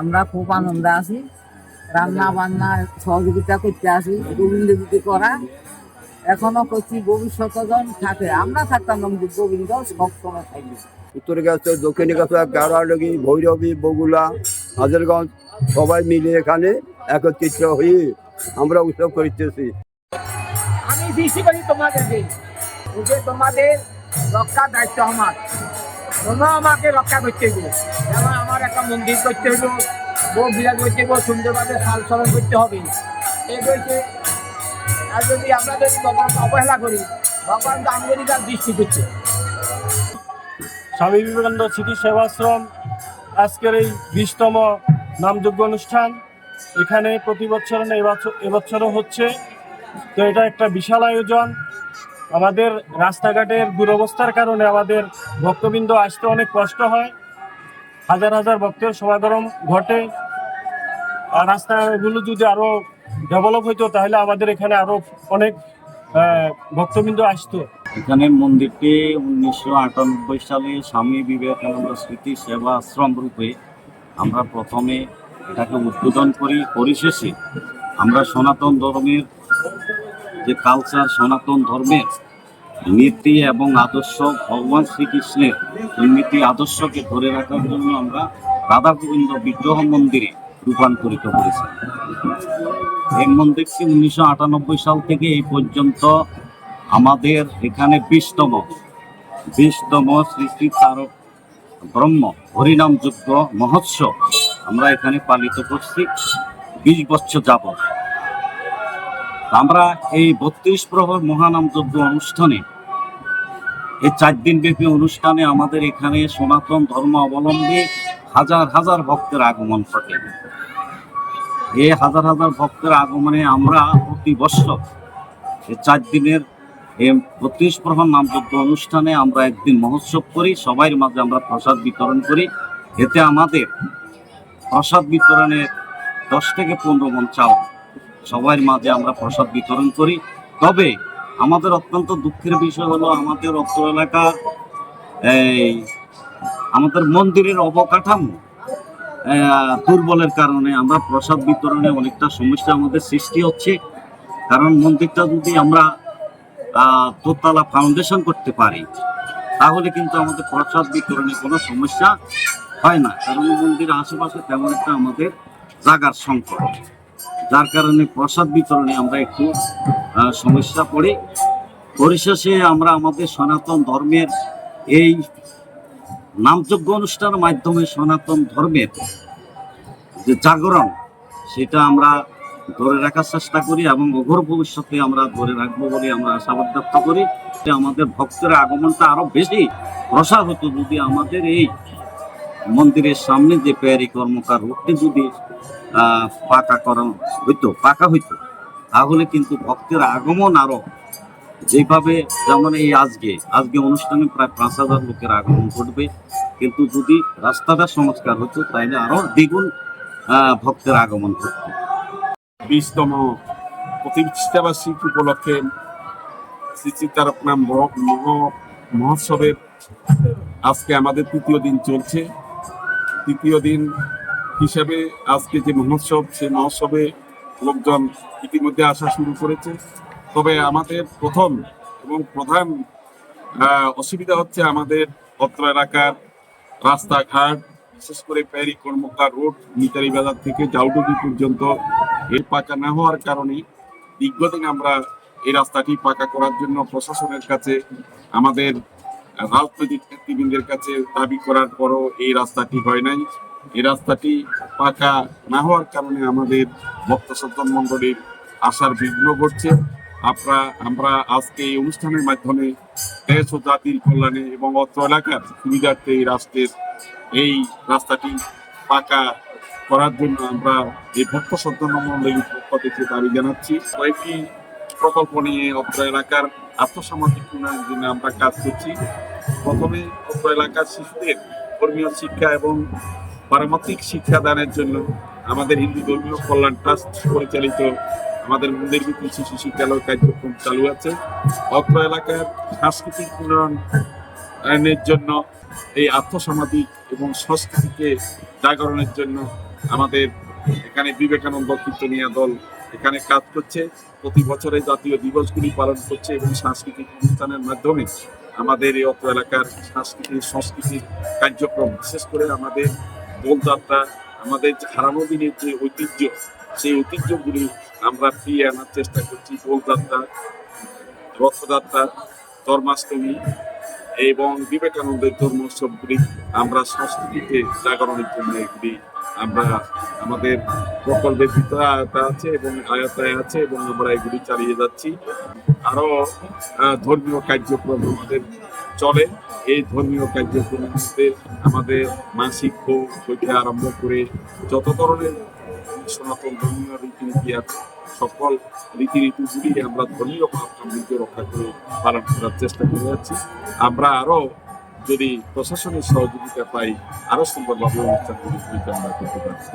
আমরা খুব আনন্দে আছি। রান্না বান্না সহযোগিতা করতে আসি গোবিন্দ যদি করা। এখনও করছি ভবিষ্যতে যখন থাকে। আমরা থাকতাম গোবিন্দ সবসময় থাকবে উত্তরে গেছে দক্ষিণে গেছে গাড়ালগি ভৈরবী বগুলা হাজারগঞ্জ সবাই মিলে এখানে একত্রিত হয়ে আমরা উৎসব করতেছি। আমি সৃষ্টি করি তোমাদেরকে যে তোমাদের রক্ষা দায়িত্ব আমার। তোমরা আমাকে রক্ষা করতে আমার একটা মন্দির করতে হলো বউ বিরাজ করতে হবে সুন্দরভাবে সাল সরণ করতে হবে। এই রয়েছে আর যদি আমরা যদি ভগবানকে অবহেলা করি, ভগবান তো আঙ্গুলিকার দৃষ্টি করছে। স্বামী বিবেকানন্দ স্মৃতি সেবাশ্রম, আজকের এই বিশতম নামযোগ্য অনুষ্ঠান। এখানে প্রতি বছর এবছরও হচ্ছে। তো এটা একটা বিশাল আয়োজন। আমাদের রাস্তাঘাটের দুরবস্থার কারণে আমাদের ভক্তবৃন্দ আসতে অনেক কষ্ট হয়। হাজার হাজার ভক্তের সমাগম ঘটে। আর রাস্তাগুলো যদি আরও ডেভেলপ হইতো, তাহলে আমাদের এখানে আরও অনেক ভক্তবৃন্দ আসতো। এখানে মন্দিরটি উনিশশো আটানব্বই সালে স্বামী বিবেকানন্দ স্মৃতি সেবা আশ্রম রূপে আমরা প্রথমে এটাকে উদ্বোধন করি। পরিশেষে আমরা সনাতন ধর্মের যে কালচার সনাতন ধর্মের নীতি এবং আদর্শ ভগবান শ্রীকৃষ্ণের নীতি আদর্শকে ধরে রাখার জন্য আমরা রাধা গোবিন্দ বিগ্রহ মন্দিরে রূপান্তরিত করেছি। এই মন্দিরটি উনিশশো আটানব্বই সাল থেকে এই পর্যন্ত আমাদের এখানে বিশতম বিশতম শ্রী শ্রী তারক ব্রহ্ম হরিনাম যুদ্ধ মহোৎসব আমরা এখানে পালিত করছি। বিশ বছর যাবৎ। আমরা এই বত্রিশ প্রহর মহানাম যজ্ঞ অনুষ্ঠানে, এই চার দিন ব্যাপী অনুষ্ঠানে আমাদের এখানে সনাতন ধর্ম অবলম্বী হাজার হাজার ভক্তের আগমন ঘটে। এই হাজার হাজার ভক্তের আগমনে আমরা প্রতি বছর এই চার দিনের এই বত্রিশ প্রহর নামযজ্ঞ অনুষ্ঠানে আমরা একদিন মহোৎসব করি, সবাই মাঝে আমরা প্রসাদ বিতরণ করি। এতে আমাদের প্রসাদ বিতরণের দশ থেকে পনেরো মন চাল সবার মাঝে আমরা প্রসাদ বিতরণ করি। তবে আমাদের অত্যন্ত দুঃখের বিষয় হলো আমাদের অত্র এলাকার এই আমাদের মন্দিরের অবকাঠামো দুর্বলের কারণে আমরা প্রসাদ বিতরণে অনেকটা সমস্যা আমাদের সৃষ্টি হচ্ছে। কারণ মন্দিরটা যদি আমরা দোতলা ফাউন্ডেশন করতে পারি, তাহলে কিন্তু আমাদের প্রসাদ বিতরণে কোনো সমস্যা হয় না। কারণ মন্দিরের আশেপাশে তেমন একটা আমাদের জাগার সংকট। যার কারণে প্রসাদ বিতরণে আমরা একটু সমস্যা পড়ি। পরিশেষে আমরা আমাদের সনাতন ধর্মের এই নামযোগ্য অনুষ্ঠানের মাধ্যমে সনাতন ধর্মের যে জাগরণ, সেটা আমরা ধরে রাখার চেষ্টা করি এবং অঘোর ভবিষ্যতে আমরা ধরে রাখব বলে আমরা আশাবাদ ব্যক্ত করি। যে আমাদের ভক্তের আগমনটা আরও বেশি প্রসার হতো যদি আমাদের এই মন্দিরের সামনে যে পেয়ারি কর্মকার রোডটি যদি পাকা করা হইতো, পাকা হইতো, তাহলে কিন্তু ভক্তের আগমন আরও যেভাবে যেমন এই আজকে আজকে অনুষ্ঠানে প্রায় পাঁচ হাজার লোকের আগমন ঘটবে, কিন্তু যদি রাস্তাটা সংস্কার হতো তাহলে আরও দ্বিগুণ ভক্তের আগমন ঘটতো। বিশতম প্রতিষ্ঠাবার্ষিক উপলক্ষে শ্রী মহ- মহোৎসবের আজকে আমাদের তৃতীয় দিন চলছে। তৃতীয় দিন হিসাবে আজকে যে মহোৎসব সেই মহোৎসবে লোকজন ইতিমধ্যে আসা শুরু করেছে। তবে আমাদের প্রথম এবং প্রধান অসুবিধা হচ্ছে আমাদের অত্র এলাকার রাস্তাঘাট, বিশেষ করে প্যারি কর্মকার, রোড মিতারি বাজার থেকে জাউডুবি পর্যন্ত এর পাকা না হওয়ার কারণে দীর্ঘদিন আমরা এই রাস্তাটি পাকা করার জন্য প্রশাসনের কাছে আমাদের রাজনৈতিক নেতৃবৃন্দের কাছে দাবি করার পরও এই রাস্তাটি হয় নাই। এই রাস্তাটি পাকা না হওয়ার কারণে আমাদের ভক্ত সজ্জন মন্ডলীর আসার বিঘ্ন ঘটছে। আমরা আমরা আজকে এই অনুষ্ঠানের মাধ্যমে দেশ ও জাতির কল্যাণে এবং অত্র এলাকার সুবিধার্থে এই রাষ্ট্রের এই রাস্তাটি পাকা করার জন্য আমরা এই ভক্ত সন্তান মন্ডলীর পক্ষ থেকে দাবি জানাচ্ছি। কয়েকটি প্রকল্প নিয়ে অত্র এলাকার আত্মসামাজিক উন্নয়নের জন্য আমরা কাজ করছি। প্রথমে অত্র এলাকার শিশুদের ধর্মীয় শিক্ষা এবং পারমাত্রিক শিক্ষাদানের জন্য আমাদের হিন্দু ধর্মীয় কল্যাণ ট্রাস্ট পরিচালিত আমাদের মন্দির ভিত্তিক শিশু শিক্ষালয় কার্যক্রম চালু আছে। অত্র এলাকার সাংস্কৃতিক উন্নয়নের জন্য, এই আর্থসামাজিক এবং সংস্কৃতিকে জাগরণের জন্য আমাদের এখানে বিবেকানন্দ কীর্তনিয়া দল এখানে কাজ করছে। প্রতি বছরে জাতীয় দিবসগুলি পালন করছে এবং সাংস্কৃতিক অনুষ্ঠানের মাধ্যমে আমাদের এই অত্র এলাকার সাংস্কৃতিক, সংস্কৃতির কার্যক্রম, বিশেষ করে আমাদের দোলযাত্রা, আমাদের যে হারানো দিনের যে ঐতিহ্য, সেই ঐতিহ্যগুলি আমরা ফিরিয়ে আনার চেষ্টা করছি। দোলযাত্রা, রথযাত্রা জন্মাষ্টমী এবং বিবেকানন্দের জন্মোৎসবগুলি আমরা সংস্কৃতিতে জাগরণের জন্য এগুলি আমরা আমাদের প্রকল্পের ভিতরে আয়তা আছে এবং আয়তায় আছে এবং আমরা এগুলি চালিয়ে যাচ্ছি। আরও ধর্মীয় কার্যক্রম আমাদের চলে। এই ধর্মীয় কার্যক্রমের মধ্যে আমাদের মাসিক হইতে আরম্ভ করে যত ধরনের সনাতন ধর্মীয় রীতিনীতি আছে সকল রীতিনীতিগুলি আমরা ধর্মীয় ভারসাম্য রক্ষা করে পালন করার চেষ্টা করে যাচ্ছি। আমরা আরও যদি প্রশাসনের সহযোগিতা পাই, আরও সুন্দরভাবে অনুষ্ঠানগুলি আমরা করতে পারছি।